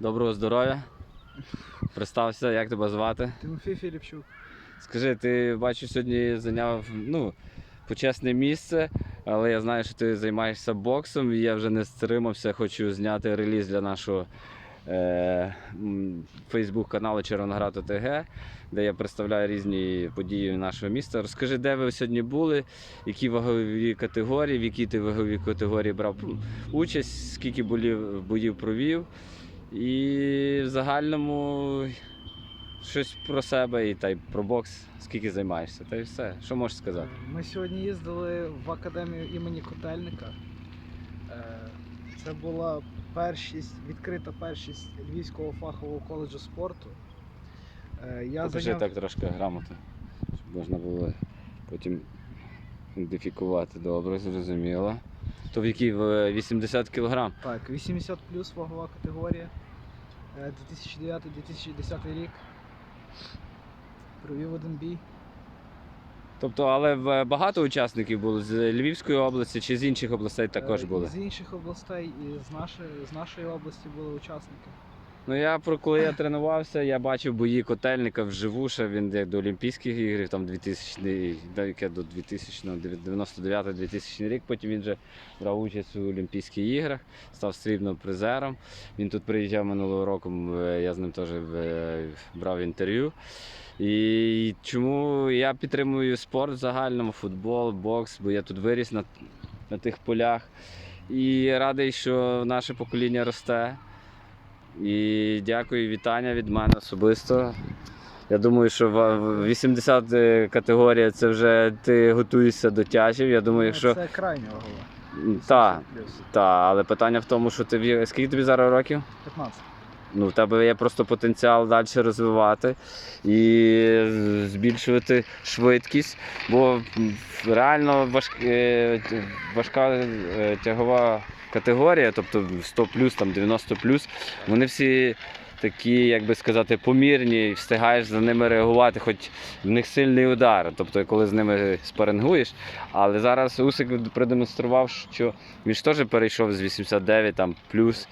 Доброго здоров'я. Представся, як тебе звати? Тимофій Філіпчук. Скажи, ти бачу, сьогодні зайняв ну, почесне місце, але я знаю, що ти займаєшся боксом, і я вже не стримався, хочу зняти реліз для нашого е, фейсбук каналу Червоноград ОТГ, де я представляю різні події нашого міста. Розкажи, де ви сьогодні були, які вагові категорії, в якій ти ваговій категорії брав участь, скільки боїв провів. І в загальному щось про себе і та й про бокс, скільки займаєшся, та й все. Що можеш сказати? Ми сьогодні їздили в академію імені Котельника. Е, Це була першість, відкрита першість Львівського фахового коледжу спорту. Е, Я Покажи зайняв... так трошки грамотно, щоб можна було потім ідентифікувати. Добре, зрозуміло. То в якій В 80 кг? Так, 80 плюс вагова категорія. Е, 2009-2010 рік. Провів один бій. Тобто, але багато учасників було з Львівської області чи з інших областей також Е, були. З інших областей і з нашої, з нашої області були учасники. Ну я про коли я тренувався, я бачив бої котельника вживу, ще він як до Олімпійських ігор, там 2000, да, яке до 2000, 99-2000 рік. Потім він вже брав участь у Олімпійських іграх, став срібним призером. Він тут приїжджав минулого року, е, я з ним теж е, брав інтерв'ю. І чому я підтримую спорт в загальному, футбол, бокс, бо я тут виріс на, на тих полях. І радий, що наше покоління росте. І дякую, вітання від мене особисто. Я думаю, що в- в 80 е, категорія це вже ти готуєшся до тяжів. Я думаю, якщо. Це крайня вагова. Так, та, але питання в тому, що ти скільки тобі зараз років? 15. Ну, в тебе є просто потенціал далі розвивати і збільшувати швидкість, бо реально е, важка е, тягова категорія, тобто 100 там 90 вони всі такі, як би сказати, помірні, і встигаєш за ними реагувати, хоч в них сильний удар, тобто коли з ними спарингуєш. Але зараз Усик продемонстрував, що він ж теж перейшов з 89 там плюс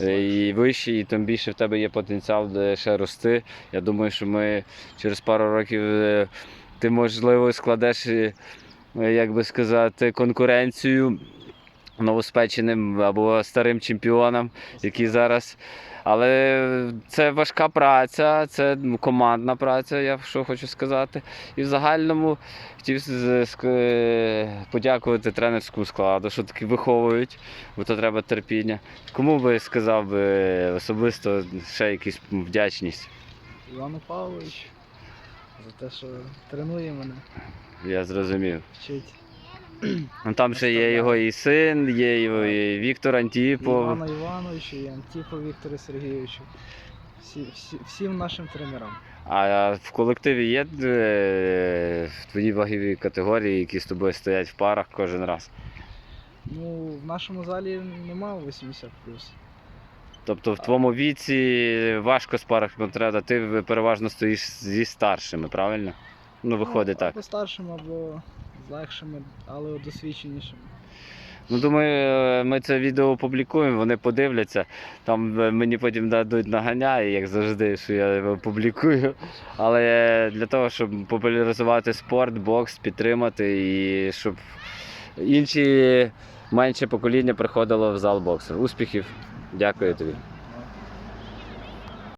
Е, і вищий, і тим більше в тебе є потенціал де ще рости. Я думаю, що ми через пару років е, ти можливо складеш, е, як би сказати, конкуренцію новоспеченим або старим чемпіонам, які зараз. Але це важка праця, це командна праця, я що хочу сказати. І в загальному хотів е, подякувати тренерському складу, що таки виховують, бо то треба терпіння. Кому би сказав би особисто ще якусь вдячність? Івану Павлович за те, що тренує мене, Я зрозумів. вчить. Ну, Там ще є його і син, є його і Віктор Антіпов. Івану Івановичу, і Антіпу Віктору Сергійовичу. Всі, всі, всім нашим тренерам. А в колективі є е, в твоїй ваговій категорії, які з тобою стоять в парах кожен раз. Ну, в нашому залі немає 80 Тобто в твоєму віці важко з парах контракта, ти переважно стоїш зі старшими, правильно? Ну, виходить так. Або старшим, або легшими, але досвідченішими. Ну, думаю, е, ми це відео опублікуємо, вони подивляться. Там е, мені потім дадуть наганяє, як завжди, що я публікую. Але для того, щоб популяризувати спорт, бокс, підтримати і щоб інші менше покоління приходило в зал боксу. Успіхів! Дякую тобі.